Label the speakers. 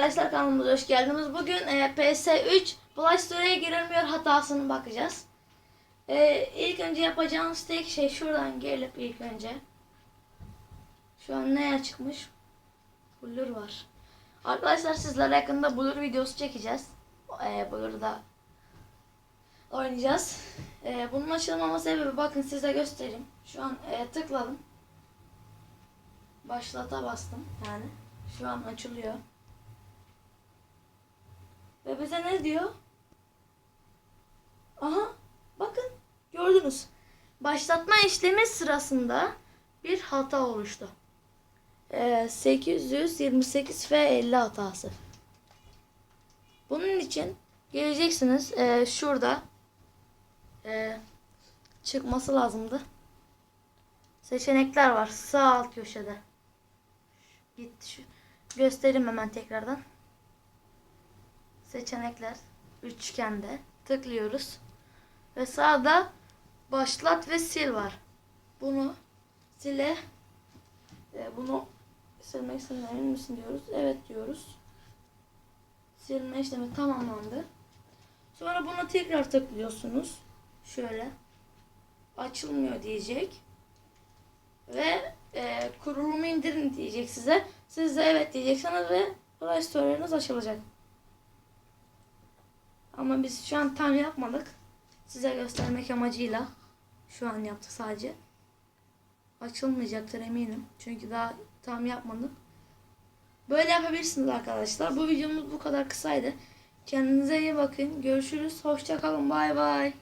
Speaker 1: Arkadaşlar kanalımıza hoş geldiniz. Bugün e, PS3 Play Store'ya girilmiyor hatasını bakacağız. E, ilk önce yapacağımız tek şey şuradan gelip ilk önce. Şu an ne çıkmış? Blur var. Arkadaşlar sizlere yakında Blur videosu çekeceğiz. E, Blur'da oynayacağız. E, bunun açılmama sebebi bakın size göstereyim. Şu an e, tıkladım. Başlata bastım yani. Şu an açılıyor. Ve bize ne diyor? Aha bakın gördünüz. Başlatma işlemi sırasında bir hata oluştu. Ee, 828 f 50 hatası. Bunun için geleceksiniz ee, şurada ee, çıkması lazımdı. Seçenekler var sağ alt köşede. Gitti şu. Göstereyim hemen tekrardan. Seçenekler üçgende tıklıyoruz. Ve sağda başlat ve sil var. Bunu sile e, bunu silmek istemiyor emin misin diyoruz. Evet diyoruz. Silme işlemi tamamlandı. Sonra buna tekrar tıklıyorsunuz. Şöyle. Açılmıyor diyecek. Ve e, kurulumu indirin diyecek size. Siz de evet diyeceksiniz ve Play Store'larınız açılacak. Ama biz şu an tam yapmadık. Size göstermek amacıyla şu an yaptık sadece. Açılmayacaktır eminim. Çünkü daha tam yapmadık. Böyle yapabilirsiniz arkadaşlar. Bu videomuz bu kadar kısaydı. Kendinize iyi bakın. Görüşürüz. Hoşça kalın. Bay bay.